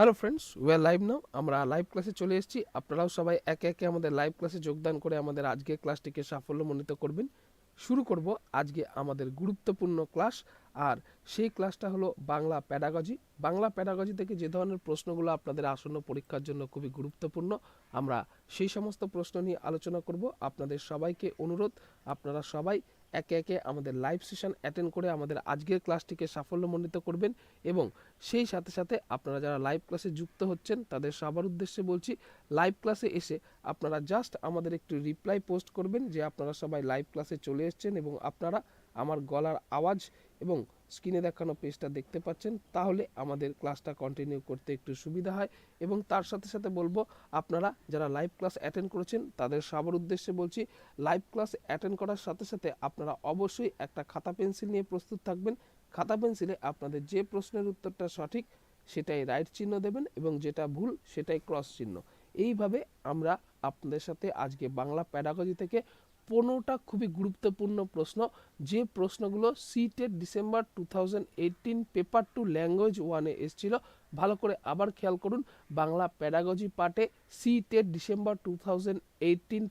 Hello friends we live now আমরা live ক্লাসে চলে এসেছি। আপনারাও সবাই একে একে আমাদের লাইভ ক্লাসে যোগদান করে আমাদের আজকের ক্লাসটিকে সাফল্যমণ্ডিত করবেন। শুরু করব আজকে আমাদের গুরুত্বপূর্ণ ক্লাস আর সেই ক্লাসটা হলো বাংলা প্যাডাগজি বাংলা প্যাডাগজি থেকে যে ধরনের প্রশ্নগুলো আপনাদের আসন্ন পরীক্ষার জন্য খুবই গুরুত্বপূর্ণ, আমরা সেই সমস্ত প্রশ্ন নিয়ে আলোচনা করব। আপনাদের সবাইকে অনুরোধ, আপনারা সবাই একে একে আমাদের লাইভ সেশন অ্যাটেন্ড করে আমাদের আজকের ক্লাসটিকে সাফল্যমণ্ডিত করবেন এবং সেই সাথে সাথে আপনারা যারা লাইভ ক্লাসে যুক্ত হচ্ছেন, তাদের সবার উদ্দেশ্যে বলছি লাইভ ক্লাসে এসে আপনারা জাস্ট আমাদের একটি রিপ্লাই পোস্ট করবেন যে আপনারা সবাই লাইভ ক্লাসে চলে এসছেন এবং আপনারা আমার গলার আওয়াজ এবং স্ক্রিনে দেখানো পেজটা দেখতে পাচ্ছেন, তাহলে আমাদের ক্লাসটা কন্টিনিউ করতে একটু সুবিধা হয়। এবং তার সাথে সাথে বলব, আপনারা যারা লাইভ ক্লাস অ্যাটেন্ড করেছেন, তাদের সবার উদ্দেশ্যে বলছি লাইভ ক্লাস অ্যাটেন্ড করার সাথে সাথে আপনারা অবশ্যই একটা খাতা পেন্সিল নিয়ে প্রস্তুত থাকবেন। খাতা পেন্সিলে আপনাদের যে প্রশ্নের উত্তরটা সঠিক, সেটাই রাইট চিহ্ন দেবেন এবং যেটা ভুল, সেটাই ক্রস চিহ্ন। এইভাবে আমরা আপনাদের সাথে আজকে বাংলা প্যাডাগজি থেকে পনেরোটা খুবই গুরুত্বপূর্ণ প্রশ্ন। যে প্রশ্নগুলো CTET December two paper two language ওয়ানে এসেছিল, ভালো করে আবার খেয়াল করুন। বাংলা প্যাডাগজি পার্টে CTET December two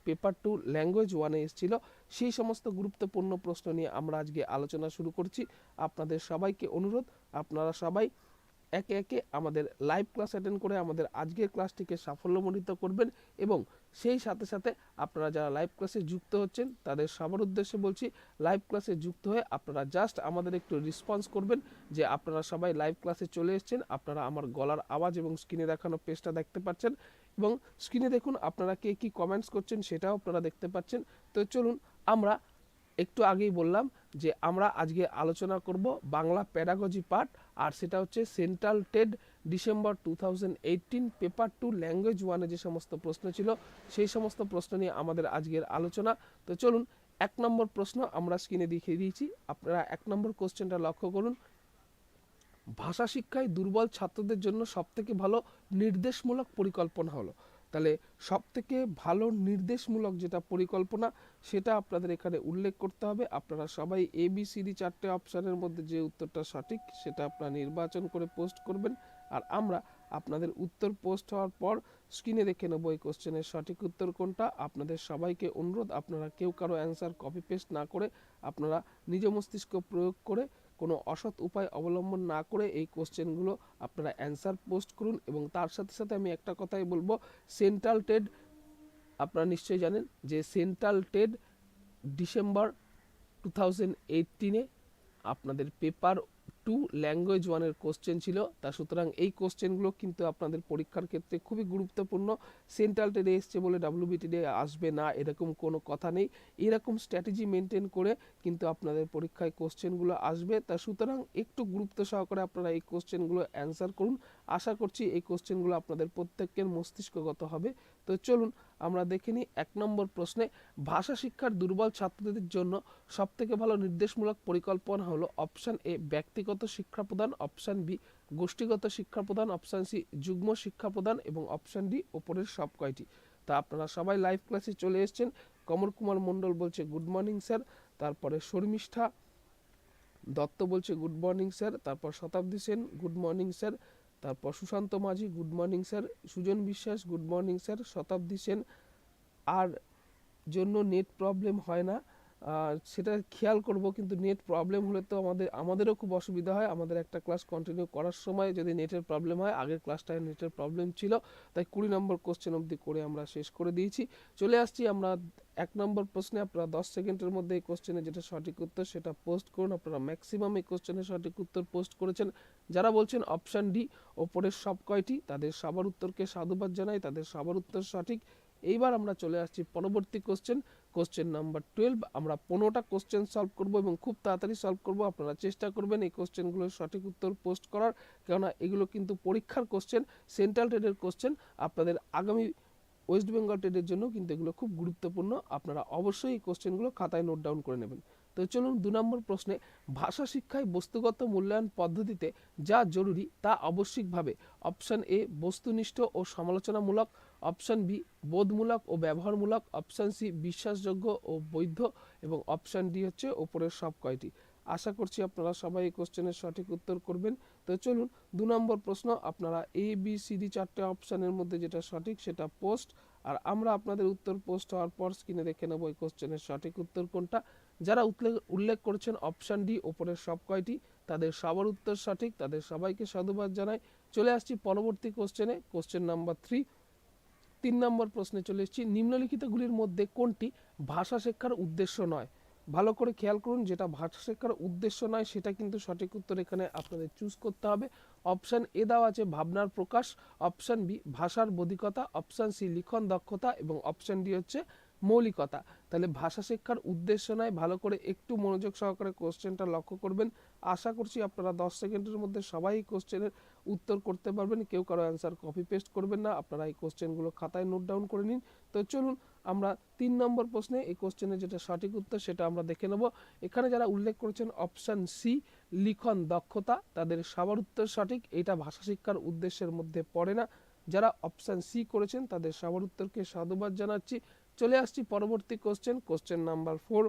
paper two language ওয়ানে এসেছিল। সেই সমস্ত গুরুত্বপূর্ণ প্রশ্ন নিয়ে আমরা আজকে আলোচনা শুরু করছি। আপনাদের সবাইকে অনুরোধ, আপনারা সবাই একে একে আমাদের লাইভ ক্লাস অ্যাটেন্ড করে আমাদের আজকের ক্লাসটিকে সাফল্যমণ্ডিত করবেন এবং সেই সাথে সাথে আপনারা যারা লাইভ ক্লাসে যুক্ত হচ্ছেন, তাদের সবার উদ্দেশ্যে বলছি লাইভ ক্লাসে যুক্ত হয়ে আপনারা জাস্ট আমাদের একটু রেসপন্স করবেন যে আপনারা সবাই লাইভ ক্লাসে চলে এসেছেন, আপনারা আমার গলার আওয়াজ এবং স্ক্রিনে দেখানো পেজটা দেখতে পাচ্ছেন এবং স্ক্রিনে দেখুন আপনারা কে কী কমেন্টস করছেন, সেটাও আপনারা দেখতে পাচ্ছেন। তো চলুন, আমরা একটু আগেই বললাম যে আমরা আজকে আলোচনা করব বাংলা প্যাডাগজি পার্ট আর সেটা হচ্ছে central TET December two paper two language ওয়ানে যে সমস্ত প্রশ্ন ছিল, সেই সমস্ত প্রশ্ন নিয়ে আমাদের আজকের আলোচনা। তো চলুন, এক নম্বর প্রশ্ন আমরা স্ক্রিনে দেখিয়ে দিয়েছি। আপনারা এক নম্বর কোশ্চেনটা লক্ষ্য করুন। ভাষা শিক্ষায় দুর্বল ছাত্রদের জন্য সবথেকে ভালো নির্দেশমূলক পরিকল্পনা হলো। তাহলে সবথেকে ভালো নির্দেশমূলক যেটা পরিকল্পনা, সেটা আপনাদের এখানে উল্লেখ করতে হবে। আপনারা সবাই এ বি সি ডি চারটে অপশানের মধ্যে যে উত্তরটা সঠিক, সেটা আপনারা নির্বাচন করে পোস্ট করবেন। আর আমরা আপনাদের উত্তর পোস্ট হওয়ার পর স্ক্রিনে দেখে নেব এই কোশ্চেনের সঠিক উত্তর কোনটা। আপনাদের সবাইকে অনুরোধ, আপনারা কেউ কারও অ্যান্সার কপি পেস্ট না করে আপনারা নিজ মস্তিষ্ক প্রয়োগ করে কোনো অসৎ উপায় অবলম্বন না করে এই কোশ্চেনগুলো আপনারা অ্যান্সার পোস্ট করুন এবং তার সাথে সাথে আমি একটা কথাই বলব সেন্ট্রাল টেড আপনারা নিশ্চয়ই জানেন যে central TET December two thousand আপনাদের পেপার টু ল্যাঙ্গুয়েজ ওয়ানের কোশ্চেন ছিল। তা সুতরাং এই কোশ্চেনগুলো কিন্তু আপনাদের পরীক্ষার ক্ষেত্রে খুবই গুরুত্বপূর্ণ। সেন্ট্রাল টেডে এসছে বলে ডাব্লিউবিটিডে আসবে না, এরকম কোনো কথা নেই। এরকম স্ট্র্যাটেজি মেনটেন করে কিন্তু আপনাদের পরীক্ষায় কোশ্চেনগুলো আসবে। তা সুতরাং একটু গুরুত্ব সহকারে আপনারা এই কোশ্চেনগুলো অ্যান্সার করুন। আশা করছি এই কোশ্চেনগুলো আপনাদের প্রত্যেকের মস্তিষ্কগত হবে। তো চলুন, আমরা দেখে নিই এক নম্বর প্রশ্নে, ভাষা শিক্ষার দুর্বল ছাত্রদের জন্য সবথেকে ভালো নির্দেশমূলক পরিকল্পনা হলো অপশান এ ব্যক্তিগত শিক্ষা প্রদান অপশান বি গোষ্ঠীগত শিক্ষা প্রদান অপশান সি যুগ্ম শিক্ষা প্রদান এবং অপশান ডি ওপরের সব কয়টি। তা আপনারা সবাই লাইভ ক্লাসে চলে এসেছেন। কমল কুমার মণ্ডল বলছে গুড মর্নিং স্যার তারপরে শর্মিষ্ঠা দত্ত বলছে গুড মর্নিং স্যার তারপর শতাব্দী সেন গুড মর্নিং স্যার তারপর সুশান্ত মাঝি, গুড মর্নিং স্যার, সুজন বিশ্বাস, গুড মর্নিং স্যার, শতাব্দী সেন, আর জন্য নেট প্রবলেম হয় না। সেটা খেয়াল করব, কিন্তু নেট প্রবলেম হলে তো আমাদের, আমাদেরও খুব অসুবিধা হয়। আমাদের একটা ক্লাস কন্টিনিউ করার সময় যদি নেটের প্রবলেম হয়, আগের ক্লাসটায় নেটের প্রবলেম ছিল, তাই কুড়ি নম্বর কোশ্চেন অবধি করে আমরা শেষ করে দিয়েছি। চলে আসছি আমরা এক নম্বর প্রশ্নে, আপনারা দশ সেকেন্ডের মধ্যে এই কোশ্চেনে যেটা সঠিক উত্তর সেটা পোস্ট করুন। আপনারা ম্যাক্সিমাম এই কোশ্চেনের সঠিক উত্তর পোস্ট করেছেন। যারা বলছেন অপশান ডি ওপরের সব কয়টি? তাদের সবার উত্তরকে সাধুবাদ জানাই, তাদের সবার উত্তর সঠিক। এইবার আমরা চলে আসছি পরবর্তী কোশ্চেন কোশ্চেন নাম্বার টুয়েলভ আমরা পনেরোটা কোশ্চেন সলভ করব এবং খুব তাড়াতাড়ি সলভ করব। আপনারা চেষ্টা করবেন এই কোশ্চেনগুলোর সঠিক উত্তর পোস্ট করার। কেননা এগুলো কিন্তু পরীক্ষার কোশ্চেন সেন্ট্রাল টেডের কোশ্চেন আপনাদের আগামী ওয়েস্ট বেঙ্গল টেডের জন্য কিন্তু এগুলো খুব গুরুত্বপূর্ণ। আপনারা অবশ্যই এই কোশ্চেনগুলো খাতায় নোট ডাউন করে নেবেন। তো চলুন দু নম্বর প্রশ্নে, ভাষা শিক্ষায় বস্তুগত মূল্যায়ন পদ্ধতিতে যা জরুরি তা আবশ্যিকভাবে। অপশান এ বস্তুনিষ্ঠ ও সমালোচনামূলক। অপশান বি, বোধমূলক ও ব্যবহারমূলক। অপশান সি, বিশ্বাসযোগ্য ও বৈধ। এবং অপশান ডি হচ্ছে ওপরের সব কয়টি। আশা করছি আপনারা সবাই এই কোশ্চেনের সঠিক উত্তর করবেন। তো চলুন, দু নম্বর প্রশ্ন। আপনারা এ, বি, সি, ডি চারটে অপশানের মধ্যে যেটা সঠিক সেটা পোস্ট। আর আমরা আপনাদের উত্তর পোস্ট হওয়ার পর স্ক্রিনে দেখে নেব এই কোশ্চেনের সঠিক উত্তর কোনটা। যারা উল্লেখ করেছেন অপশান ডি, ওপরের সব কয়টি, তাদের সবার উত্তর সঠিক। তাদের সবাইকে সাধুবাদ জানাই। চলে আসছি পরবর্তী কোশ্চেনে। কোশ্চেন নাম্বার থ্রি তিন নম্বর প্রশ্নে চলে এসেছি। নিম্নলিখিতগুলির মধ্যে কোনটি ভাষা শিক্ষার উদ্দেশ্য নয়? ভালো করে খেয়াল করুন, যেটা ভাষা শিক্ষার উদ্দেশ্য নয়, সেটা কিন্তু সঠিক উত্তর এখানে আপনাদের চুজ করতে হবে। অপশান এ দেওয়া আছে ভাবনার প্রকাশ অপশান বি ভাষার বধিকতা অপশান সি লিখন দক্ষতা, এবং অপশান ডি হচ্ছে মৌলিকতা। তাহলে ভাষা শিক্ষার উদ্দেশ্য নয়, ভালো করে একটু মনোযোগ সহকারে কোশ্চেনটা লক্ষ্য করবেন। আশা করছি আপনারা দশ সেকেন্ডের মধ্যে সবাই কোশ্চেনের উত্তর করতে পারবেন। কেউ কারও অ্যান্সার কপি পেস্ট করবেন না। আপনারা এই কোশ্চেনগুলো খাতায় নোট ডাউন করে নিন। তো চলুন, আমরা তিন নম্বর প্রশ্নে এই কোশ্চেনের যেটা সঠিক উত্তর সেটা আমরা দেখে নেব। এখানে যারা উল্লেখ করেছেন অপশান সি লিখন দক্ষতা, তাদের সবার উত্তর সঠিক। এটা ভাষা শিক্ষার উদ্দেশ্যের মধ্যে পড়ে না। যারা অপশান সি করেছেন, তাদের সবার উত্তরকে সাধুবাদ জানাচ্ছি। চলে আসছি পরবর্তী কোশ্চেন কোশ্চেন নাম্বার ফোর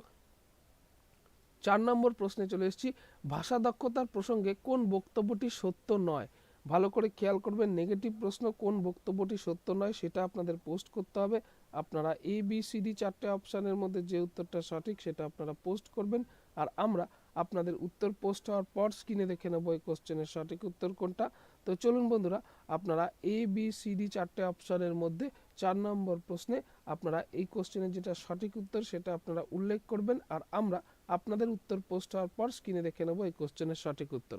চার নম্বর প্রশ্নে চলে এসেছি, ভাষা দক্ষতার প্রসঙ্গে কোন বক্তব্যটি সত্য নয়? ভালো করে খেয়াল করবেন নেগেটিভ প্রশ্ন কোন বক্তব্যটি সত্য নয় সেটা আপনাদের পোস্ট করতে হবে। আপনারা এ বি সি ডি চারটে অপশানের মধ্যে যে উত্তরটা সঠিক সেটা আপনারা পোস্ট করবেন। আর আমরা আপনাদের উত্তর পোস্ট হওয়ার পর স্ক্রিনে দেখে নেব এই কোশ্চেনের সঠিক উত্তর কোনটা। তো চলুন বন্ধুরা, আপনারা এ বি সি ডি চারটে অপশানের মধ্যে চার নম্বর প্রশ্নে আপনারা এই কোশ্চেনের যেটা সঠিক উত্তর সেটা আপনারা উল্লেখ করবেন আর আমরা আপনাদের উত্তর পোস্ট হওয়ার পর স্ক্রিনে দেখে নেব এই কোশ্চেনের সঠিক উত্তর।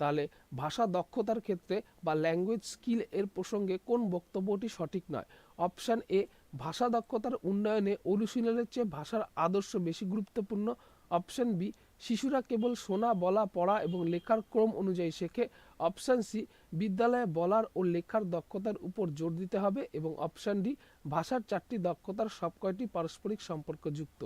তাহলে ভাষা দক্ষতার ক্ষেত্রে বা ল্যাঙ্গুয়েজ স্কিল এর প্রসঙ্গে কোন বক্তব্যটি সঠিক নয়? অপশান এ ভাষা দক্ষতার উন্নয়নে অনুশীলনের চেয়ে ভাষার আদর্শ বেশি গুরুত্বপূর্ণ। অপশান বি শিশুরা কেবল শোনা, বলা, পড়া এবং লেখার ক্রম অনুযায়ী শেখে। অপশান সি, বিদ্যালয়ে বলার ও লেখার দক্ষতার উপর জোর দিতে হবে এবং অপশান ডি, ভাষার চারটি দক্ষতার সবকয়টি পারস্পরিক সম্পর্কযুক্ত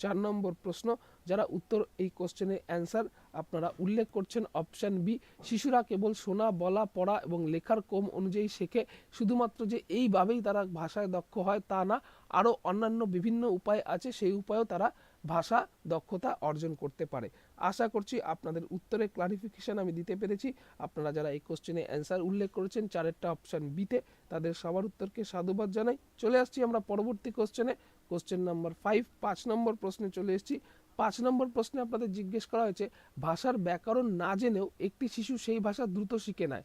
চার নম্বর প্রশ্ন, যারা উত্তর এই কোশ্চেনের অ্যান্সার আপনারা উল্লেখ করছেন, অপশান বি, শিশুরা কেবল শোনা, বলা, পড়া এবং লেখার ক্রম অনুযায়ী শেখে, শুধুমাত্র যে এইভাবেই তারা ভাষায় দক্ষ হয় তা না, আরও অন্যান্য বিভিন্ন উপায় আছে, সেই উপায়েও তারা ভাষা দক্ষতা অর্জন করতে পারে। আশা করছি আপনাদের উত্তরে ক্লারিফিকেশন আমি দিতে পেরেছি। আপনারা যারা এই কোশ্চেনে অ্যান্সার উল্লেখ করেছেন, চারেরটা অপশান বিতে তাদের সবার উত্তরকে সাধুবাদ জানাই। চলে আসছি আমরা পরবর্তী কোশ্চেনে কোশ্চেন নাম্বার ফাইভ পাঁচ নম্বর প্রশ্নে চলে এসেছি। পাঁচ নম্বর প্রশ্নে আপনাদের জিজ্ঞেস করা হয়েছে, ভাষার ব্যাকরণ না জেনেও একটি শিশু সেই ভাষা দ্রুত শিখে নেয়।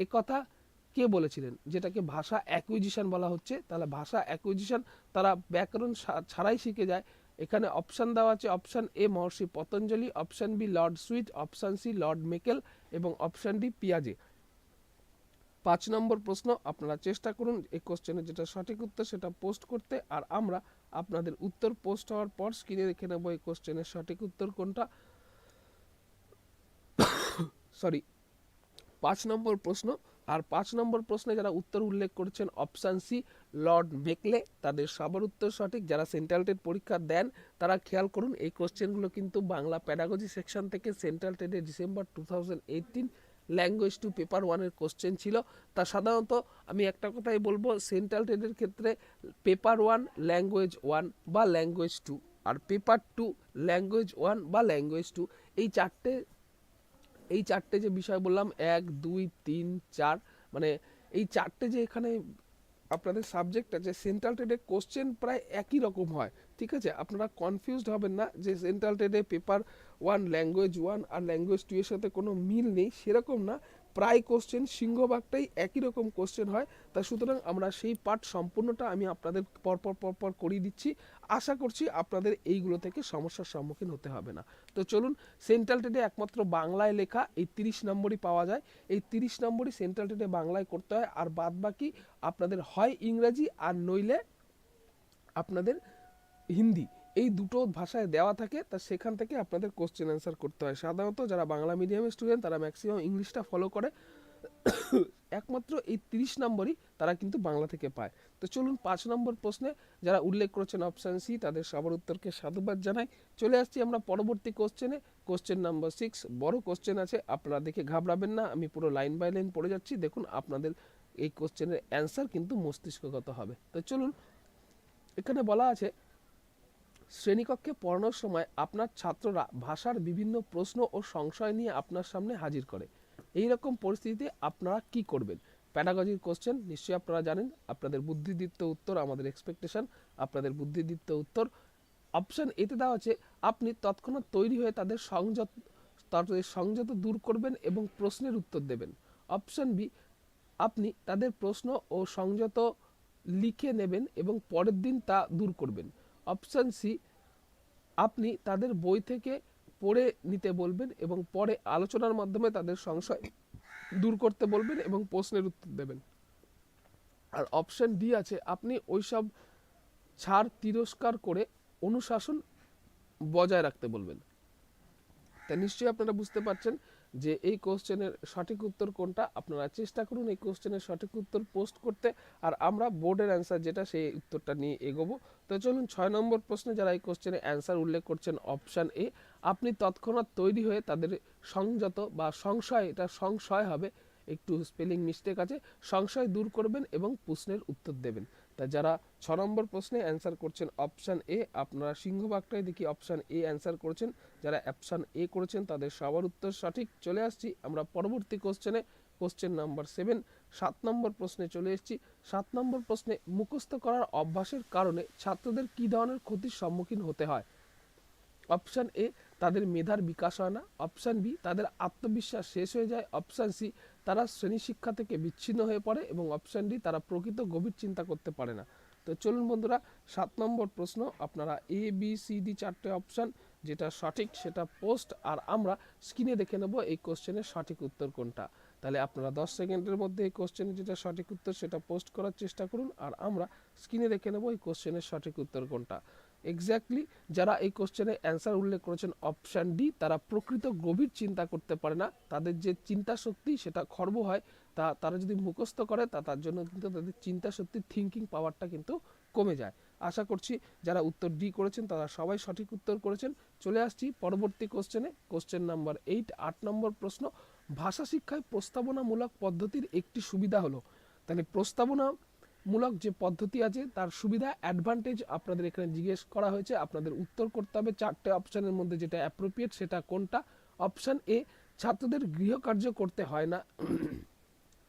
এ কথা কে বলেছিলেন? যেটাকে ভাষা অ্যাকুইজিশন বলা হচ্ছে। তাহলে ভাষা অ্যাকুইজিশন তারা ব্যাকরণ ছাড়াই শিখে যায়। এখানে অপশান দেওয়া আছে option A Maharshi Patanjali option B Lord sweet option C Lord Macaulay এবং অপশান ডি পিয়াজে। পাঁচ নম্বর প্রশ্ন, আপনারা চেষ্টা করুন এই কোশ্চেনের যেটা সঠিক উত্তর সেটা পোস্ট করতে আর আমরা আপনাদের উত্তর পোস্ট হওয়ার পর স্ক্রিনে দেখে নেব এই কোশ্চেনের সঠিক উত্তর কোনটা। সরি পাঁচ নম্বর প্রশ্ন, আর পাঁচ নম্বর প্রশ্নে যারা উত্তর উল্লেখ করেছেন অপশান সি লর্ড মেকলে তাদের সবার উত্তর সঠিক। যারা সেন্ট্রাল টেট পরীক্ষা দেন, তারা খেয়াল করুন, এই কোশ্চেনগুলো কিন্তু বাংলা প্যাডাগজি সেকশন থেকে সেন্ট্রাল টেটে December two thousand language two paper ওয়ানের কোশ্চেন ছিল। তা সাধারণত আমি একটা কথাই বলব সেন্ট্রাল টেটের ক্ষেত্রে পেপার ওয়ান ল্যাঙ্গুয়েজ ওয়ান বা ল্যাঙ্গুয়েজ টু আর পেপার টু ল্যাঙ্গুয়েজ ওয়ান বা ল্যাঙ্গুয়েজ টু এই চারটে এই চারটে যে বিষয় বললাম, এক, দুই, তিন, চার মানে এই চারটে যে এখানে আপনাদের সাবজেক্টটা যে সেন্ট্রাল টেডে কোশ্চেন প্রায় একই রকম হয়, ঠিক আছে? আপনারা কনফিউজড হবেন না যে সেন্ট্রাল টেডে পেপার ওয়ান ল্যাঙ্গুয়েজ ওয়ান আর ল্যাঙ্গুয়েজ টু এর সাথে কোনো মিল নেই, সেরকম না। প্রায় কোশ্চেন সিংহভাগটাই একই রকম কোশ্চেন হয়। তা সুতরাং আমরা সেই পার্ট সম্পূর্ণটা আমি আপনাদের পরপর পরপর করিয়ে দিচ্ছি। আশা করছি আপনাদের এইগুলো থেকে সমস্যার সম্মুখীন হতে হবে না। তো চলুন সেন্ট্রাল টেডে একমাত্র বাংলায় লেখা এই তিরিশ নম্বরই পাওয়া যায়। এই তিরিশ নম্বরই সেন্ট্রাল টেডে বাংলায় করতে হয়। আর বাদ বাকি আপনাদের হয় ইংরাজি আর নইলে আপনাদের হিন্দি। এই দুটো ভাষায় দেওয়া থাকে, তা সেখান থেকে আপনাদের কোশ্চেন অ্যান্সার করতে হয়। সাধারণত যারা বাংলা মিডিয়ামের স্টুডেন্ট তারা ম্যাক্সিমাম ইংলিশটা ফলো করে। একমাত্র এই তিরিশ নম্বরই তারা কিন্তু বাংলা থেকে পায়। তো চলুন পাঁচ নম্বর প্রশ্নে যারা উল্লেখ করেছেন অপশান সি তাদের সবার উত্তরকে সাধুবাদ জানাই। চলে আসছি আমরা পরবর্তী কোশ্চেনে কোশ্চেন নাম্বার সিক্স বড় কোশ্চেন আছে, আপনারা দেখে ঘাবড়াবেন না, আমি পুরো লাইন বাই লাইন পড়ে যাচ্ছি। দেখুন, আপনাদের এই কোশ্চেনের অ্যান্সার কিন্তু মস্তিষ্কগত হবে। তো চলুন, এখানে বলা আছে, শ্রেণীকক্ষে পড়ানোর সময় আপনার ছাত্ররা ভাষার বিভিন্ন প্রশ্ন ও সংশয় নিয়ে আপনার সামনে হাজির করে। এই রকম পরিস্থিতিতে আপনারা কি করবেন? প্যাডাগজির কোশ্চেন নিশ্চয়ই আপনারা জানেন, আপনাদের বুদ্ধিদীপ্ত উত্তর, আমাদের এক্সপেকটেশন আপনাদের বুদ্ধিদীপ্ত উত্তর। অপশন এতে দেওয়া আছে, আপনি তৎক্ষণাৎ তৈরি হয়ে তাদের সংযত তাদের সংযত দূর করবেন এবং প্রশ্নের উত্তর দেবেন। অপশন বি আপনি তাদের প্রশ্ন ও সংযত লিখে নেবেন এবং পরের দিন তা দূর করবেন। অপশন সি আপনি তাদের বই থেকে পড়ে নিতে বলবেন এবং পরে আলোচনার মাধ্যমে তাদের সংশয় দূর করতে বলবেন এবং প্রশ্নের উত্তর দেবেন। আর অপশন ডি আছে, আপনি ওইসব ছাড় তিরস্কার করে অনুশাসন বজায় রাখতে বলবেন। তা নিশ্চয়ই আপনারা বুঝতে পারছেন। যে এই কোশ্চেনের সঠিক উত্তর কোনটা? আপনারা চেষ্টা করুন এই কোশ্চেনের সঠিক উত্তর পোস্ট করতে আর আমরা বোর্ডের অ্যান্সার যেটা সেই উত্তরটা নিয়ে এগোবো। তো চলুন ছয় নম্বর প্রশ্নে যারা এই কোশ্চেনে অ্যান্সার উল্লেখ করছেন অপশান এ আপনি তৎক্ষণাৎ তৈরি হয়ে তাদের সংযত বা সংশয়, এটা সংশয় হবে, একটু স্পেলিং মিস্টেক আছে, সংশয় দূর করবেন এবং প্রশ্নের উত্তর দেবেন। তা যারা ছ নম্বর প্রশ্নে অ্যান্সার করছেন অপশান এ আপনারা সিংহবাগটাই দেখি অপশান এ অ্যান্সার করেছেন। যারা অপশান এ করেছেন, তাদের সবার উত্তর সঠিক। চলে আসছি আমরা পরবর্তী কোশ্চেনে কোশ্চেন নাম্বার সেভেন সাত নম্বর প্রশ্নে চলে এসেছি। সাত নম্বর প্রশ্নে মুখস্থ করার অভ্যাসের কারণে ছাত্রদের কী ধরনের ক্ষতির সম্মুখীন হতে হয়? অপশান এ তাদের মেধার বিকাশ হয় না। অপশান বি তাদের আত্মবিশ্বাস শেষ হয়ে যায়। অপশান সি তারা শ্রেণি শিক্ষা থেকে বিচ্ছিন্ন হয়ে পড়ে এবং অপশান ডি তারা প্রকৃত গভীর চিন্তা করতে পারে না। তো চলুন বন্ধুরা, সাত নম্বর প্রশ্ন, আপনারা এ বি সি ডি চারটে অপশান যেটা সঠিক সেটা পোস্ট আর আমরা স্ক্রিনে দেখে নেব এই কোশ্চেনের সঠিক উত্তর কোনটা। তাহলে আপনারা দশ সেকেন্ডের মধ্যে এই কোশ্চেনের যেটা সঠিক উত্তর, সেটা পোস্ট করার চেষ্টা করুন, আর আমরা স্ক্রিনে দেখে নেব এই কোশ্চেনের সঠিক উত্তর কোনটা। এক্স্যাক্টলি যারা এই কোশ্চেনে অ্যান্সার উল্লেখ করেছেন অপশান ডি তারা প্রকৃত গভীর চিন্তা করতে পারে না। তাদের যে চিন্তা শক্তি, সেটা খর্ব হয়। তা, তারা যদি মুখস্থ করে, তা, তার জন্য কিন্তু তাদের চিন্তা শক্তি থিঙ্কিং পাওয়ারটা কিন্তু কমে যায়। আশা করছি যারা উত্তর ডি করেছেন, তারা সবাই সঠিক উত্তর করেছেন। চলে আসছি পরবর্তী কোশ্চেনে কোশ্চেন নাম্বার এইট আট নম্বর প্রশ্ন। ভাষা শিক্ষায় প্রস্তাবনামূলক পদ্ধতির একটি সুবিধা হলো। তাহলে প্রস্তাবনা মূলক যে পদ্ধতি আছে, তার সুবিধা অ্যাডভান্টেজ আপনাদের এখানে জিজ্ঞেস করা হয়েছে। আপনাদের উত্তর করতে হবে চারটে অপশানের মধ্যে যেটা অ্যাপ্রোপ্রিয়েট সেটা কোনটা? অপশান এ ছাত্রদের গৃহকার্য করতে হয় না।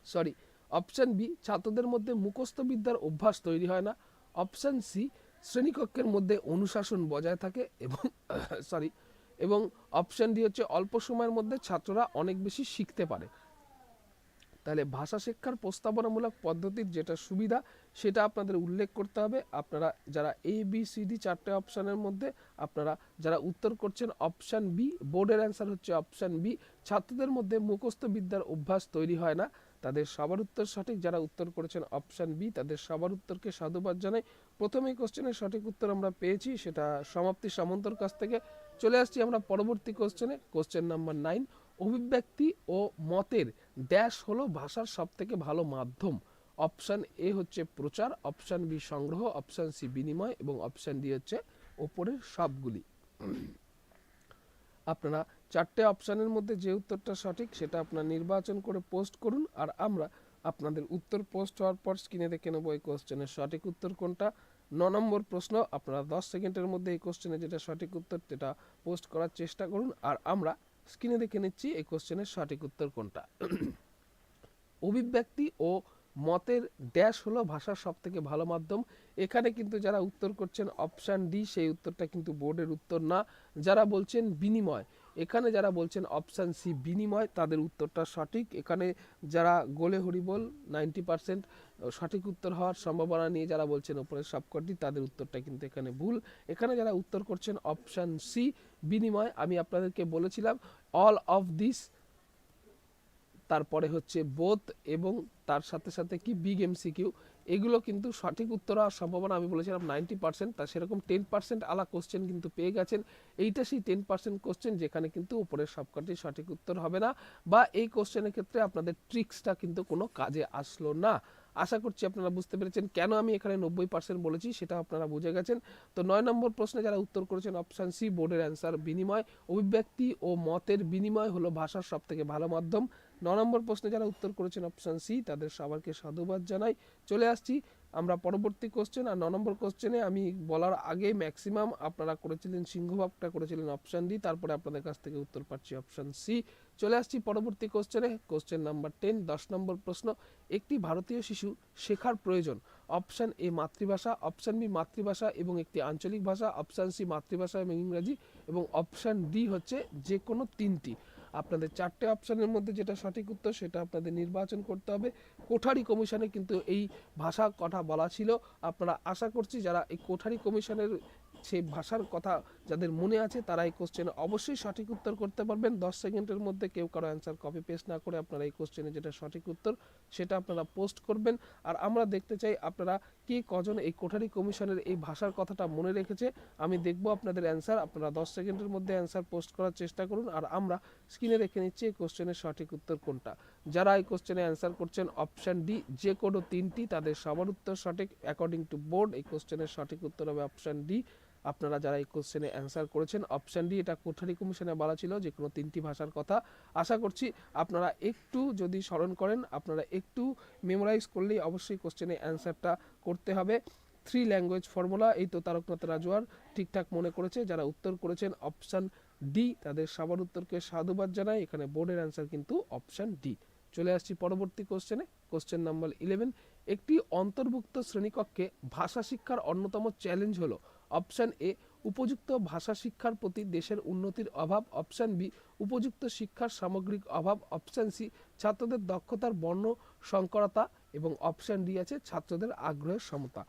সরি অপশান বি ছাত্রদের মধ্যে মুখস্থ বিদ্যার অভ্যাস তৈরি হয় না। অপশান সি শ্রেণীকক্ষের মধ্যে অনুশাসন বজায় থাকে এবং সরি এবং অপশান ডি হচ্ছে অল্প সময়ের মধ্যে ছাত্ররা অনেক বেশি শিখতে পারে। তাহলে ভাষা শিক্ষার প্রস্তাবনামূলক পদ্ধতির যেটা সুবিধা, সেটা আপনাদের উল্লেখ করতে হবে। আপনারা যারা এ বি সি ডি চারটে অপশানের মধ্যে, আপনারা যারা উত্তর করছেন অপশান বি বোর্ডের অ্যান্সার হচ্ছে অপশান বি ছাত্রদের মধ্যে মুখস্থ বিদ্যার অভ্যাস তৈরি হয় না। তাদের সবার উত্তর সঠিক। যারা উত্তর করেছেন অপশান বি তাদের সবার উত্তরকে সাধুবাদ জানাই। প্রথমেই কোশ্চেনের সঠিক উত্তর আমরা পেয়েছি, সেটা সমাপ্তি সামন্তর কাছ থেকে। চলে আসছি আমরা পরবর্তী কোশ্চেনে কোশ্চেন নাম্বার নাইন অভিব্যক্তি ও মতের ড্যাশ হলো ভাষার সবথেকে ভালো মাধ্যম। অপশান এ হচ্ছে প্রচার অপশান বি সংগ্রহ অপশান সি বিনিময় এবং অপশান ডি হচ্ছে ওপরের সবগুলি। আপনারা চারটে অপশানের মধ্যে যে উত্তরটা সঠিক সেটা আপনার নির্বাচন করে পোস্ট করুন আর আমরা আপনাদের উত্তর পোস্ট হওয়ার পর স্ক্রিনে দেখে নেব এই কোশ্চেনের সঠিক উত্তর কোনটা। ন নম্বর প্রশ্ন, আপনারা দশ সেকেন্ডের মধ্যে এই কোশ্চেনের যেটা সঠিক উত্তর সেটা পোস্ট করার চেষ্টা করুন আর আমরা স্ক্রিনে দেখে নিচ্ছি এই কোশ্চেনের সঠিক উত্তর কোনটা। অভিব্যক্তি ও মতের ড্যাশ হলো ভাষার সব থেকে ভালো মাধ্যম। এখানে কিন্তু যারা উত্তর করছেন অপশান ডি সেই উত্তরটা কিন্তু বোর্ডের উত্তর না। যারা বলছেন বিনিময়, এখানে যারা বলছেন অপশান সি বিনিময়, তাদের উত্তরটা সঠিক। এখানে যারা গোলে হরিবল নাইনটি পার্সেন্ট সঠিক উত্তর হওয়ার সম্ভাবনা নিয়ে যারা বলছেন ওপরের সবকটি, তাদের উত্তরটা কিন্তু এখানে ভুল। এখানে যারা উত্তর করছেন অপশান সি বিনিময়, আমি আপনাদেরকে বলেছিলাম অল অফ দিস তারপরে হচ্ছে বোথ এবং তার সাথে সাথে কি বিগ এম এমসিকিউ এগুলো কিন্তু সঠিক উত্তর হওয়ার সম্ভাবনা আমি বলেছিলাম নাইনটি পার্সেন্ট তা সেরকম টেন পার্সেন্ট আলা কোশ্চেন কিন্তু পেয়ে গেছেন। এইটা সেই টেন পার্সেন্ট কোশ্চেন যেখানে কিন্তু উপরের সবকটি সঠিক উত্তর হবে না, বা এই কোশ্চেনের ক্ষেত্রে আপনাদের ট্রিক্সটা কিন্তু কোনো কাজে আসলো না। আশা করছি আপনারা বুঝতে পেরেছেন কেন আমি এখানে নব্বই পার্সেন্ট বলেছি, সেটা আপনারা বুঝে গেছেন। তো নয় নম্বর প্রশ্নে যারা উত্তর করেছেন অপশান সি বোর্ডের অ্যান্সার বিনিময়, অভিব্যক্তি ও মতের বিনিময় হলো ভাষার সব থেকে ভালো মাধ্যম। ন নম্বর প্রশ্নে যারা উত্তর করেছেন অপশান সি তাদের সবাইকে সাধুবাদ জানাই। চলে আসছি আমরা পরবর্তী কোশ্চেন আর ন নম্বর কোশ্চেনে আমি বলার আগে ম্যাক্সিমাম আপনারা করেছিলেন সিংহভাবটা করেছিলেন অপশান ডি তারপরে আপনাদের কাছ থেকে উত্তর পাচ্ছি অপশান সি চলে আসছি পরবর্তী কোশ্চেনে কোশ্চেন নাম্বার টেন দশ নম্বর প্রশ্ন, একটি ভারতীয় শিশু শেখার প্রয়োজন। অপশান এ মাতৃভাষা অপশান বি মাতৃভাষা এবং একটি আঞ্চলিক ভাষা অপশান সি মাতৃভাষা এবং ইংরাজি এবং অপশান ডি হচ্ছে যে কোনো তিনটি। আপনাদের চারটে অপশানের মধ্যে যেটা সঠিক উত্তর সেটা আপনাদের নির্বাচন করতে হবে। কোঠারি কমিশনে কিন্তু এই ভাষা কথা বলা ছিল। আপনারা আশা করছি যারা এই কোঠারি কমিশনের সেই ভাষার কথা যাদের মনে আছে তারা এই কোশ্চেনে অবশ্যই সঠিক উত্তর করতে পারবেন। দশ সেকেন্ডের মধ্যে কেউ কারও অ্যান্সার কপি পেস্ট না করে আপনারা এই কোশ্চেনে যেটা সঠিক উত্তর সেটা আপনারা পোস্ট করবেন। আর আমরা দেখতে চাই আপনারা কে কজন এই কোঠারি কমিশনের এই ভাষার কথাটা মনে রেখেছে। আমি দেখব আপনাদের অ্যান্সার আপনারা দশ সেকেন্ডের মধ্যে অ্যান্সার পোস্ট করার চেষ্টা করুন। আর আমরা স্ক্রিনে রেখে নিচ্ছি এই কোশ্চেনের সঠিক উত্তর কোনটা। যারা এই কোশ্চেনে অ্যান্সার করছেন অপশান ডি যে কোনো তিনটি তাদের সবার উত্তর সঠিক। অ্যাকর্ডিং টু বোর্ড এই কোশ্চেনের সঠিক উত্তর হবে অপশান ডি আপনারা যারা এই কোশ্চেনে অ্যান্সার করেছেন অপশান ডি এটা কোঠারি কমিশনে বলা ছিল যে কোনো তিনটি ভাষার কথা। আশা করছি আপনারা একটু যদি স্মরণ করেন, আপনারা একটু মেমোরাইজ করলেই অবশ্যই কোশ্চেনে অ্যান্সারটা করতে হবে। থ্রি ল্যাঙ্গুয়েজ ফর্মুলা এই তো তারকনাথ রাজওয়ার ঠিকঠাক মনে করেছে, যারা উত্তর করেছেন অপশান ডি তাদের সবার উত্তরকে সাধুবাদ জানাই। এখানে বোর্ডের অ্যান্সার কিন্তু অপশান ডি চলে আসছি পরবর্তী কোশ্চেনে কোশ্চেন নাম্বার ইলেভেন একটি অন্তর্ভুক্ত শ্রেণীকক্ষে ভাষা শিক্ষার অন্যতম চ্যালেঞ্জ হলো। অপশান এ, উপযুক্ত ভাষা শিক্ষার প্রতি দেশের উন্নতির অভাব। অপশান বি, উপযুক্ত শিক্ষার সামগ্রিক অভাব। অপশান সি, ছাত্রদের দক্ষতার বর্ণ সংকরতা এবং অপশান ডি আছে, ছাত্রদের আগ্রহের সমতা।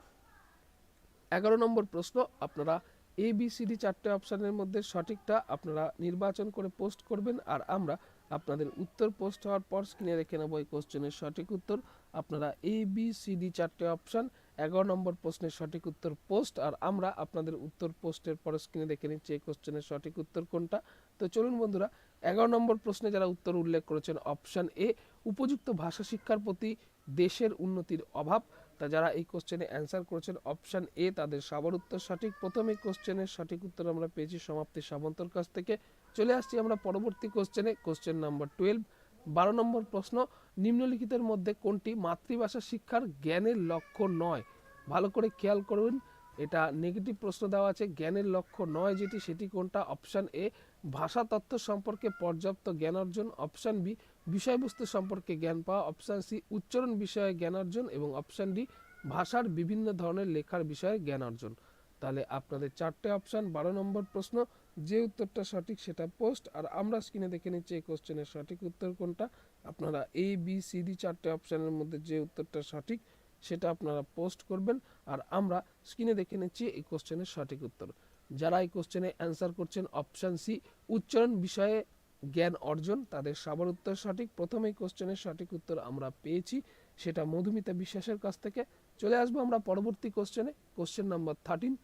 এগারো নম্বর প্রশ্ন, আপনারা এ, বি, সি, ডি চারটে অপশানের মধ্যে সঠিকটা আপনারা নির্বাচন করে পোস্ট করবেন আর আমরা আপনাদের উত্তর পোস্ট হওয়ার পর স্ক্রিনে রেখে নেব এই কোশ্চেনের সঠিক উত্তর। আপনারা এ, বি, সি, ডি চারটে অপশান এগারো নম্বর প্রশ্নের সঠিক উত্তর পোস্ট আর আমরা আপনাদের উত্তর পোস্টের পর স্ক্রিনে দেখে নিচ্ছি এই কোশ্চেনের সঠিক উত্তর কোনটা। তো চলুন বন্ধুরা, এগারো নম্বর প্রশ্নে যারা উত্তর উল্লেখ করেছেন অপশান এ উপযুক্ত ভাষা শিক্ষার প্রতি দেশের উন্নতির অভাব। তা যারা এই কোশ্চেনে অ্যান্সার করেছেন অপশান এ তাদের সবার উত্তর সঠিক। প্রথমে কোশ্চেনের সঠিক উত্তর আমরা পেয়েছি সমাপ্তি সামন্তর কাছ থেকে। চলে আসছি আমরা পরবর্তী কোশ্চেনে কোশ্চেন নাম্বার টুয়েলভ বারো নম্বর প্রশ্ন, নিম্নলিখিতের মধ্যে কোনটি মাতৃভাষা শিক্ষার জ্ঞানের লক্ষ্য নয়? ভালো করে খেয়াল করবেন এটা নেগেটিভ প্রশ্ন দেওয়া আছে, জ্ঞানের লক্ষ্য নয় যেটি, সেটি কোনটা? অপশান এ ভাষা তত্ত্ব সম্পর্কে পর্যাপ্ত জ্ঞান অর্জন। অপশান বি বিষয়বস্তু সম্পর্কে জ্ঞান পাওয়া। অপশান সি উচ্চারণ বিষয়ে জ্ঞান অর্জন এবং অপশান ডি ভাষার বিভিন্ন ধরনের লেখার বিষয়ে জ্ঞান অর্জন। তাহলে আপনাদের চারটে অপশান বারো নম্বর প্রশ্ন যে উত্তরটা সঠিক সেটা পোস্ট আর আমরা স্ক্রিনে দেখে নিচ্ছি এই কোশ্চেনের সঠিক উত্তর কোনটা। আপনারা এ বি সি ডি চারটে অপশানের মধ্যে যে উত্তরটা সঠিক সেটা আপনারা পোস্ট করবেন, আর আমরা স্ক্রিনে দেখে নিচ্ছি এই কোশ্চেনের সঠিক উত্তর। যারা এই কোশ্চেনে অ্যান্সার করছেন অপশান সি উচ্চারণ বিষয়ে জ্ঞান অর্জন, তাদের সবার উত্তর সঠিক। প্রথম এই কোশ্চেনের সঠিক উত্তর আমরা পেয়েছি, সেটা মধুমিতা বিশ্বাসের কাছ থেকে। চলে আসব আমরা পরবর্তী কোশ্চেনে কোশ্চেন নাম্বার থার্টিন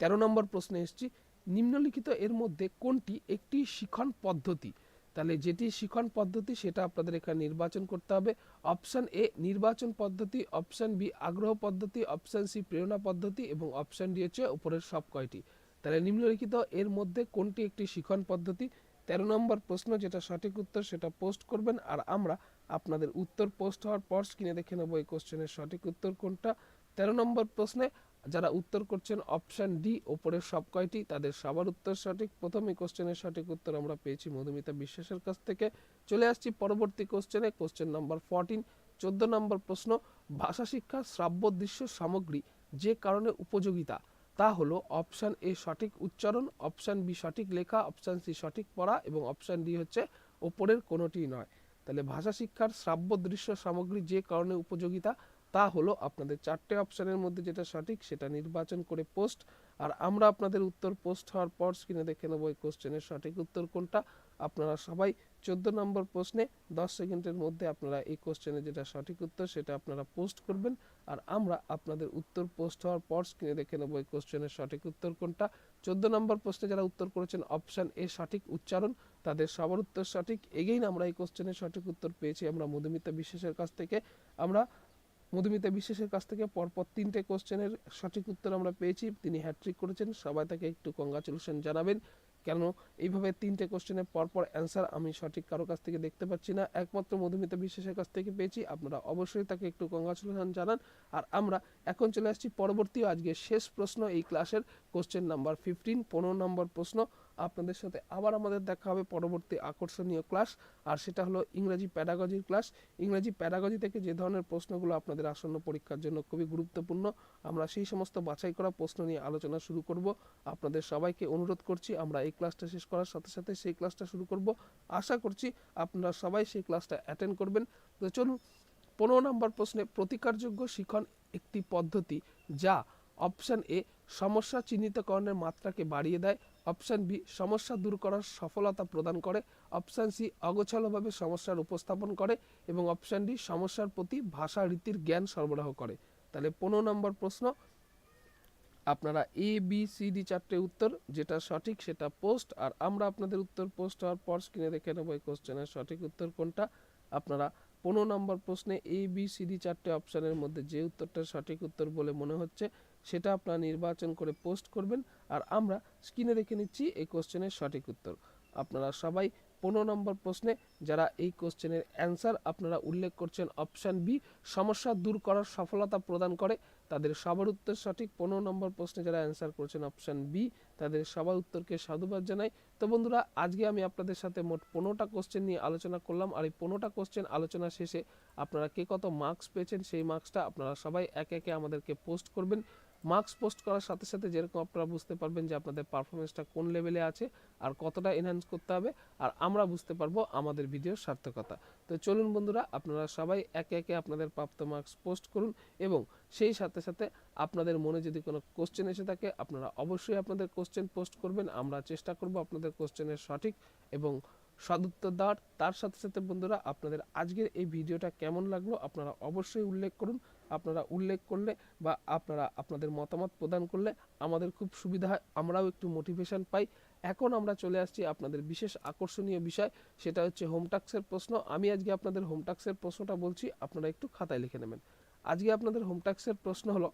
তেরো নম্বর প্রশ্নে এসেছি, নিম্নলিখিত এর মধ্যে কোনটি একটি শিখন পদ্ধতি? তাহলে যেটি শিখন পদ্ধতি সেটা আপনাদের এখানে নির্বাচন করতে হবে। অপশান এ, নির্বাচন পদ্ধতি, অপশান বি, আগ্রহ পদ্ধতি, অপশান সি, প্রেরণা পদ্ধতি এবং অপশান ডি হচ্ছে উপরের সব কয়টি। তাহলে নিম্নলিখিত এর মধ্যে কোনটি একটি শিখন পদ্ধতি? তেরো নম্বর প্রশ্ন যেটা সঠিক উত্তর সেটা পোস্ট করবেন আর আমরা আপনাদের উত্তর পোস্ট হওয়ার পর স্ক্রিনে দেখে নেব এই কোশ্চেনের সঠিক উত্তর কোনটা। তেরো নম্বর প্রশ্নে যারা উত্তর করছেন অপশন ডি ওপরের সব কয়টি? তাদের সবার উত্তর সঠিক। প্রথমে কোশ্চেনের সঠিক উত্তর আমরা পেয়েছি মধুমিতা বিশ্বাসের কাছ থেকে। চলে আসছি পরবর্তী কোশ্চেনে কোশ্চেন নাম্বার ফোরটিন চোদ্দ নম্বর প্রশ্ন। ভাষা, শিক্ষা, শ্রাব্য, দৃশ্য, সামগ্রী যে কারণে উপযোগিতা, তা হলো অপশান এ সঠিক উচ্চারণ অপশান বি সঠিক লেখা অপশান সি সঠিক পড়া এবং অপশান ডি হচ্ছে ওপরের কোনোটি নয়। তাহলে ভাষা, শিক্ষার শ্রাব্য, দৃশ্য, সামগ্রী যে কারণে উপযোগিতা তা হলো আপনাদের চারটে অপশানের মধ্যে যেটা সঠিক সেটা নির্বাচন করে পোস্ট। আর আমরা আপনাদের উত্তর পোস্ট হওয়ার পর স্ক্রিনে দেখে নেব এই কোশ্চেনের সঠিক উত্তর কোনটা। আপনারা সবাই চোদ্দ নম্বর প্রশ্নে দশ সেকেন্ডের মধ্যে আপনারা এই কোশ্চেনের যেটা সঠিক উত্তর সেটা আপনারা পোস্ট করবেন। আর আমরা আপনাদের উত্তর পোস্ট হওয়ার পর স্ক্রিনে দেখে নেব এই কোশ্চেনের সঠিক উত্তর কোনটা। চোদ্দ নম্বর প্রশ্নে যারা উত্তর করেছেন অপশান এ সঠিক উচ্চারণ, তাদের সবার উত্তর সঠিক। এগেইন আমরা এই কোশ্চেনের সঠিক উত্তর পেয়েছি আমরা মধুমিতা বিশ্বাসের কাছ থেকে। আমরা মধুমিতা বিশ্বাসের কাছ থেকে পরপর তিনটে কোশ্চেনের সঠিক উত্তর আমরা পেয়েছি। তিনি হ্যাট্রিক করেছেন। সবাই তাকে একটু কংগ্রাচুলেশন জানাবেন। কেন? এইভাবে তিনটে কোশ্চেনের পরপর অ্যান্সার আমি সঠিক কারও কাছ থেকে দেখতে পাচ্ছি না। একমাত্র মধুমিতা বিশ্বাসের কাছ থেকে পেয়েছি। আপনারা অবশ্যই তাকে একটু কংগ্রাচুলেশন জানান। আর আমরা এখন চলে আসছি পরবর্তী আজকে শেষ প্রশ্ন এই ক্লাসের কোশ্চেন নাম্বার ফিফটিন পনেরো নম্বর প্রশ্ন। আপনাদের সাথে আবার আমাদের দেখা হবে পরবর্তী আকর্ষণীয় ক্লাস আর সেটা হলো ইংরেজি প্যাডাগজির ক্লাস ইংরেজি প্যাডাগজি থেকে যে ধরনের প্রশ্নগুলো আপনাদের আসন্ন পরীক্ষার জন্য খুবই গুরুত্বপূর্ণ, আমরা সেই সমস্ত বাছাই করা প্রশ্ন নিয়ে আলোচনা শুরু করব। আপনাদের সবাইকে অনুরোধ করছি, আমরা এই ক্লাসটা শেষ করার সাথে সাথে সেই ক্লাসটা শুরু করব। আশা করছি আপনারা সবাই সেই ক্লাসটা অ্যাটেন্ড করবেন। তো চলুন, পনেরো নম্বর প্রশ্নে প্রতিকারযোগ্য শিখন একটি পদ্ধতি যা অপশান এ সমস্যা চিহ্নিতকরণের মাত্রাকে বাড়িয়ে দেয়। অপশান বি, সমস্যা দূর করার সফলতা প্রদান করে। অপশান সি, অগোছালোভাবে সমস্যার উপস্থাপন করে এবং অপশান ডি, সমস্যার প্রতি ভাষা রীতির জ্ঞান সরবরাহ করে। তাহলে পনেরো নম্বর প্রশ্ন। আপনারা এ বি সি ডি চারটে উত্তর, যেটা সঠিক সেটা পোস্ট আর আমরা আপনাদের উত্তর পোস্ট হওয়ার পর স্ক্রিনে দেখে নেব এই কোশ্চেনের সঠিক উত্তর কোনটা। আপনারা পনেরো নম্বর প্রশ্নে এ বি সি ডি চারটে অপশানের মধ্যে যে উত্তরটা সঠিক উত্তর বলে মনে হচ্ছে সেটা আপনারা নির্বাচন করে পোস্ট করবেন আর আমরা স্ক্রিনে দেখে নিচ্ছি এই কোশ্চেনের সঠিক উত্তর। আপনারা সবাই পনেরো নম্বর প্রশ্নে যারা এই কোশ্চেনের অ্যান্সার আপনারা উল্লেখ করছেন অপশান বি, সমস্যা দূর করার সফলতা প্রদান করে। তাদের সবার উত্তর সঠিক। পনেরো নম্বর প্রশ্নে যারা অ্যান্সার করছেন অপশান বি, তাদের সবার উত্তরকে সাধুবাদ জানাই। তো বন্ধুরা, আজকে আমি আপনাদের সাথে মোট পনেরোটা কোশ্চেন নিয়ে আলোচনা করলাম আর এই পনেরোটা কোশ্চেন আলোচনা শেষে আপনারা কে কত মার্কস পেয়েছেন সেই মার্কসটা আপনারা সবাই একে একে আমাদেরকে পোস্ট করবেন। মার্কস পোস্ট করার সাথে সাথে যেরকম আপনারা বুঝতে পারবেন যে আপনাদের পারফরমেন্সটা কোন লেভেলে আছে আর কতটা এনহ্যান্স করতে হবে আর আমরা বুঝতে পারব আমাদের ভিডিওর সার্থকতা। তো চলুন বন্ধুরা, আপনারা সবাই একে একে আপনাদের প্রাপ্ত মার্কস পোস্ট করুন এবং সেই সাথে সাথে আপনাদের মনে যদি কোনো কোশ্চেন এসে থাকে, আপনারা অবশ্যই আপনাদের কোশ্চেন পোস্ট করবেন। আমরা চেষ্টা করব আপনাদের কোশ্চেনের সঠিক এবং সদুত্তর দেওয়ার। তার সাথে সাথে বন্ধুরা, আপনাদের আজকের এই ভিডিওটা কেমন লাগল আপনারা অবশ্যই উল্লেখ করুন। আপনারা উল্লেখ করলে বা আপনারা আপনাদের মতামত প্রদান করলে আমাদের খুব সুবিধা হয়, আমরাও একটু মোটিভেশন পাই। এখন আমরা চলে আসছি আপনাদের বিশেষ আকর্ষণীয় বিষয়, সেটা হচ্ছে হোমটাক্সের প্রশ্ন। আমি আজকে আপনাদের হোমটাক্সের প্রশ্নটা বলছি, আপনারা একটু খাতায় লিখে নেবেন। আজকে আপনাদের হোমটাক্সের প্রশ্ন হলো,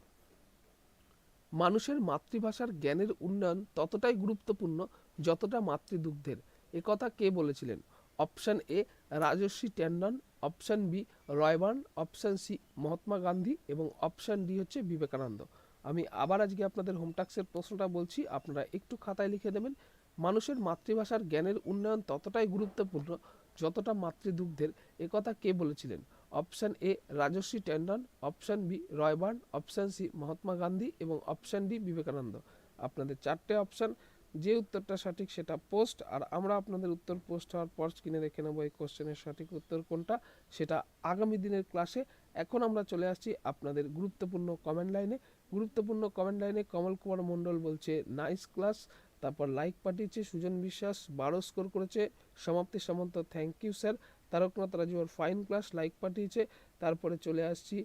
মানুষের মাতৃভাষার জ্ঞানের উন্নয়ন ততটাই গুরুত্বপূর্ণ যতটা মাতৃদুগ্ধের। একথা কে বলেছিলেন? Option A Rajarshi Tandon, option B Rayburn, option C Mahatma Gandhi এবং অপশান ডি হচ্ছে বিবেকানন্দ। আমি আবার আজকে আপনাদের হোমটাক্সের প্রশ্নটা বলছি, আপনারা একটু খাতায় লিখে দেবেন। মানুষের মাতৃভাষার জ্ঞানের উন্নয়ন ততটাই গুরুত্বপূর্ণ যতটা মাতৃদুগ্ধের। একথা কে বলেছিলেন? Option A Rajarshi Tandon, option B Rayburn, option C Mahatma Gandhi এবং অপশান ডি বিবেকানন্দ। আপনাদের চারটে অপশান যে উত্তরটা সঠিক সেটা পোস্ট আর আমরা আপনাদের উত্তর পোস্ট হওয়ার পর স্ক্রিনে দেখে নেব এই কোশ্চেনের সঠিক উত্তর কোনটা, সেটা আগামী দিনের ক্লাসে এখন আমরা চলে আসছি আপনাদের গুরুত্বপূর্ণ কমেন্ট লাইনে গুরুত্বপূর্ণ কমেন্ট লাইনে কমল কুমার মণ্ডল বলছে নাইস ক্লাস তারপর লাইক পাঠিয়েছে সুজন বিশ্বাস, বারো স্কোর করেছে। Samapti Samanta thank you sir Taraknath Rajuar fine class like পাঠিয়েছে। তারপরে চলে আসছি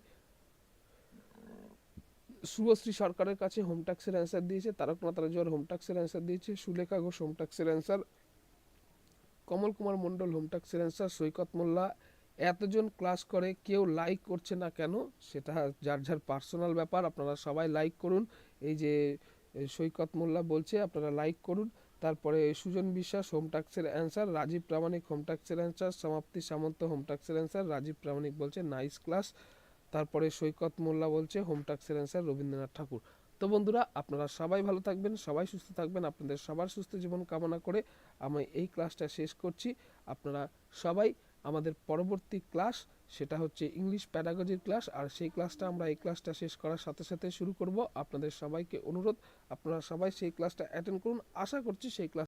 শুভশ্রী সরকারের কাছে হোম ট্যাক্সের অ্যান্সার দিয়েছে, তারকনাথ রাজুয়ার হোম ট্যাক্সের অ্যান্সার দিয়েছে, সুলেখা ঘোষ হোম ট্যাক্সের অ্যান্সার কমল কুমার মণ্ডল হোম ট্যাক্সের অ্যান্সার সৈকত মোল্লা, এতজন ক্লাস করে, কেউ লাইক করছে না কেন, সেটা যার যার পার্সোনাল ব্যাপার, আপনারা সবাই লাইক করুন। এই যে সৈকত মোল্লা বলছে, আপনারা লাইক করুন। তারপরে সুজন বিশ্বাস হোম ট্যাক্সের অ্যান্সার রাজীব প্রামাণিক হোম ট্যাক্সের অ্যান্সার সমাপ্তি সামন্ত হোম ট্যাক্সের অ্যান্সার রাজীব প্রামাণিক বলছে নাইস ক্লাস তারপরে সৈকত মোল্লা বলছে, হোম ট্যাক্সের অ্যান্সার রবীন্দ্রনাথ ঠাকুর। তো বন্ধুরা, আপনারা সবাই ভালো থাকবেন, সবাই সুস্থ থাকবেন, আপনাদের সবার সুস্থ জীবন কামনা করে আমি এই ক্লাসটা শেষ করছি। আপনারা সবাই আমাদের পরবর্তী ক্লাস, সেটা হচ্ছে ইংলিশ প্যাডাগজির ক্লাস, আর সেই ক্লাসটা আমরা এই ক্লাসটা শেষ করার সাথে সাথে শুরু করব। আপনাদের সবাইকে অনুরোধ, আপনারা সবাই সেই ক্লাসটা অ্যাটেন্ড করুন। আশা করছি সেই ক্লাস